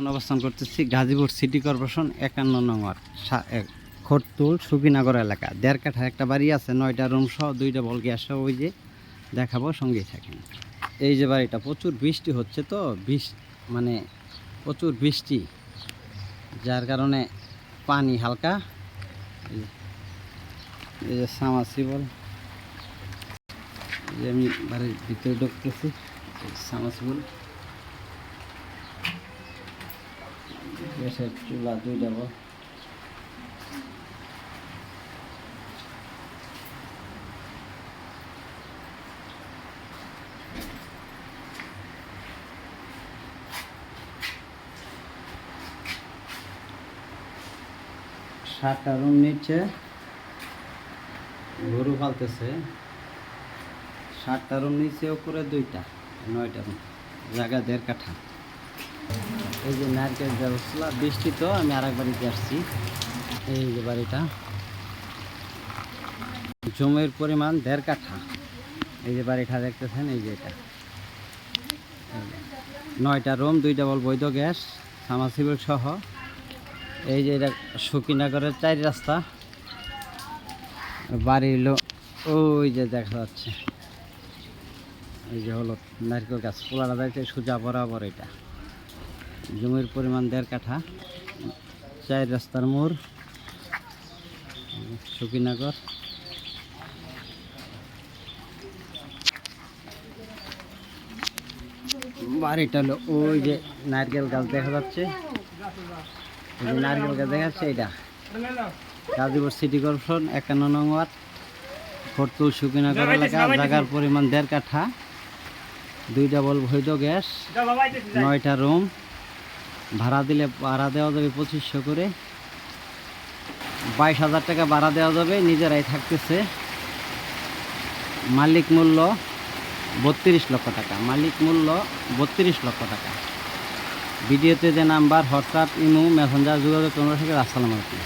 এখন অবস্থান করতেছি গাজীপুর সিটি কর্পোরেশন একান্ন নং ওয়ার্ড সা- এক- সুকিনগর এলাকা। দেড় কাঠা একটা বাড়ি আছে, নয়টা রুম সহ দুইটা বল গ্যাস ওই যে দেখাবো, সঙ্গেই থাকেন। এই যে বাড়িটা, প্রচুর বৃষ্টি হচ্ছে তো, বৃষ মানে প্রচুর বৃষ্টি, যার কারণে পানি হালকা। এই যে- সামাসিবল আমি বাড়ির ভিতরে ঢুকতেছি সামাসিবল গ্যাসের চুলা দুই ডাবল সাতটা রুম নিচ্ছে। গরু পালতেছে। সাতটা রুম নিচ্ছে, উপরে দুইটা, নয়টা রুম জায়গা দেড় কাঠা। এই যে নারকেল ব্যবস্থা, বৃষ্টি তো, আমি আর এক বাড়িতে আসছি। এই যে বাড়িটা। জমির পরিমাণ দেড় কাঠা। এই যে বাড়িটা দেখতেছেন, এই যে এটা। নয়টা রুম, দুইটা বল বৈধ গ্যাস সামাসিবল সহ। এই যে এটা সুকিনগরের চারি রাস্তা। বাড়ি হলো ওই যে দেখা যাচ্ছে। এই যে হলো নারকেল গাছ, পোলাটা যাচ্ছে সোজা বরাবর এটা। জমির পরিমাণ দেড় কাঠা চার রাস্তার মোড় সুকিনগর বাড়িটা হলো ওই যে নারকেল গাছ দেখা যাচ্ছে। যে নারকেল গাছ দেখা যাচ্ছে এটা গাজীপুর সিটি কর্পোরেশন একান্ন নং ওয়ার্ড ফরতুল সুকিনগর এলাকা জায়গার পরিমাণ দেড় কাঠা। দুই ডাবল বৈধ গ্যাস নয়টা রুম। ভাড়া দিলে ভাড়া দেওয়া যাবে পঁচিশশো করে। বাইশ হাজার টাকা ভাড়া দেওয়া যাবে, নিজেরাই থাকতেছে। মালিক মূল্য বত্রিশ লক্ষ টাকা, মালিক মূল্য বত্রিশ লক্ষ টাকা। ভিডিওতে যে নাম্বার, হোয়াটসঅ্যাপ, ইমো, মেসেঞ্জার যোগাযোগ তোমরা থেকে আসসালামু আলাইকুম।